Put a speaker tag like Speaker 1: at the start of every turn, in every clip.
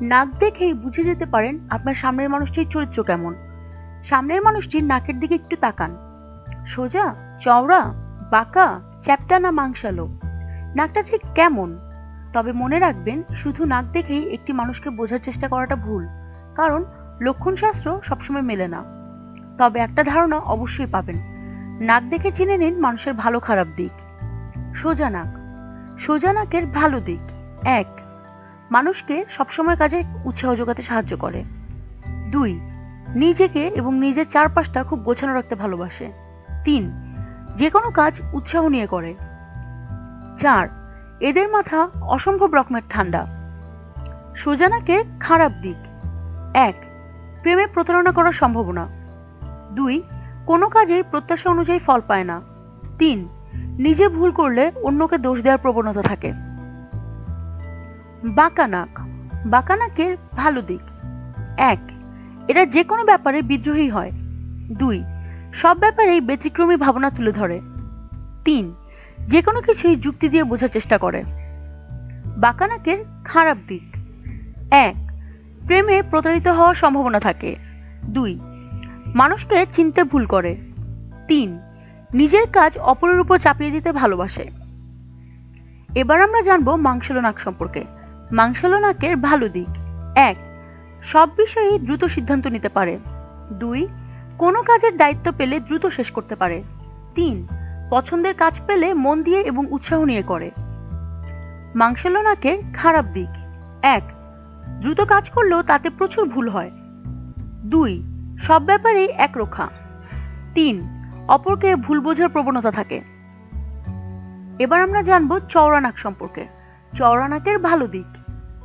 Speaker 1: নাক দেখেই বুঝে যেতে পারেন আপনার সামনের মানুষটির চরিত্র কেমন। সামনের মানুষটির নাকের দিকে একটু তাকান। সোজা, চওড়া, বাঁকা, চ্যাপটা না মাংসালো। নাকটা ঠিক কেমন? তবে মনে রাখবেন, শুধু নাক দেখেই একটি মানুষকে বোঝার চেষ্টা করাটা ভুল, কারণ লক্ষণশাস্ত্র সবসময় মেলে না। তবে একটা ধারণা অবশ্যই পাবেন, নাক দেখে চিনে নিন মানুষের ভালো খারাপ দিক। সোজা নাক। সোজা নাকের ভালো দিক, এক মানুষকে সবসময় কাজে উৎসাহ যোগাতে সাহায্য করে। দুই, নিজেকে এবং নিজের চারপাশটা খুব গোছানো রাখতে ভালোবাসে। তিন যে কোনো কাজ উৎসাহ নিয়ে করে। চার, এদের মাথা অসম্ভব রকমের ঠান্ডা। সোজানাকে খারাপ দিক। এক, প্রেমে প্রতারণা করার সম্ভাবনা। দুই, কোনো কাজেই প্রত্যাশা অনুযায়ী ফল পায় না। তিন, নিজে ভুল করলে অন্যকে দোষ দেওয়ার প্রবণতা থাকে। বাঁকা নাক বাঁকা নাকের ভালো দিক। এক, এরা যে কোনো ব্যাপারে বিদ্রোহী হয়। দুই, সব ব্যাপারেই ব্যতিক্রমী ভাবনা তুলে ধরে। তিন, যে কোনো কিছুই যুক্তি দিয়ে বোঝার চেষ্টা করে। বাঁকা নাকের খারাপ দিক। এক, প্রেমে প্রতারিত হওয়ার সম্ভাবনা থাকে। দুই, মানুষকে চিনতে ভুল করে। তিন, নিজের কাজ অপরের উপর চাপিয়ে দিতে ভালোবাসে। এবার আমরা জানব মাংসলো নাক সম্পর্কে। মাংসলো নাকের ভালো দিক। এক, সব বিষয়েই দ্রুত সিদ্ধান্ত নিতে পারে। দুই, কোনো কাজের দায়িত্ব পেলে দ্রুত শেষ করতে পারে। তিন, পছন্দের কাজ পেলে মন দিয়ে এবং উৎসাহ নিয়ে করে। মাংসলো নাকের খারাপ দিক। এক, দ্রুত কাজ করলেও তাতে প্রচুর ভুল হয়। দুই, সব ব্যাপারেই একরোখা। তিন, অপরকে ভুল বোঝার প্রবণতা থাকে। এবার আমরা জানব চওড়া নাক সম্পর্কে। চওড়া নাকের ভালো দিক।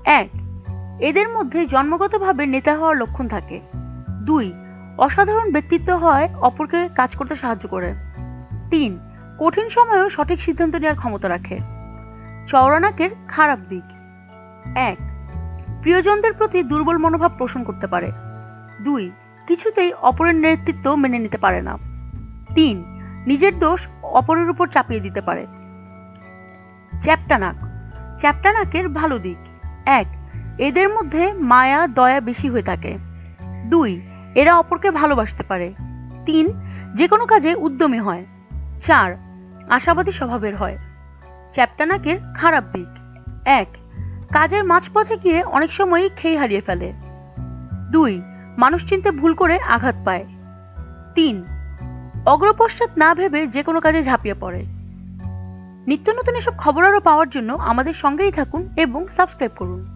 Speaker 1: এক, এদের মধ্যে জন্মগতভাবে নেতা হওয়ার লক্ষণ থাকে। দুই, অসাধারণ ব্যক্তিত্ব হয় অপরকে কাজ করতে সাহায্য করে। তিন, কঠিন সময়েও সঠিক সিদ্ধান্ত নেওয়ার ক্ষমতা রাখে। চওড়া নাকের খারাপ দিক। এক, প্রিয়জনদের প্রতি দুর্বল মনোভাব পোষণ করতে পারে। দুই, কিছুতেই অপরের নেতৃত্ব মেনে নিতে পারে না। তিন, নিজের দোষ অপরের উপর চাপিয়ে দিতে পারে। চ্যাপ্টা নাক চ্যাপ্টা ভালো দিক। এক, এদের মধ্যে মায়া, দয়া বেশি হয়ে থাকে। দুই, এরা অপরকে ভালোবাসতে পারে। তিন যে কোনো কাজে উদ্যমী হয়। চার, আশাবাদী স্বভাবের হয়। চ্যাপ্টানাকের খারাপ দিক। এক, কাজের মাঝপথে গিয়ে অনেক সময়ই খেই হারিয়ে ফেলে। দুই, মানুষ চিনতে ভুল করে আঘাত পায়। তিন, অগ্রপশ্চাৎ না ভেবে যে কোনো কাজে ঝাঁপিয়ে পড়ে। নিত্য নতুন এসব খবর আরও পাওয়ার জন্য আমাদের সঙ্গেই থাকুন এবং সাবস্ক্রাইব করুন।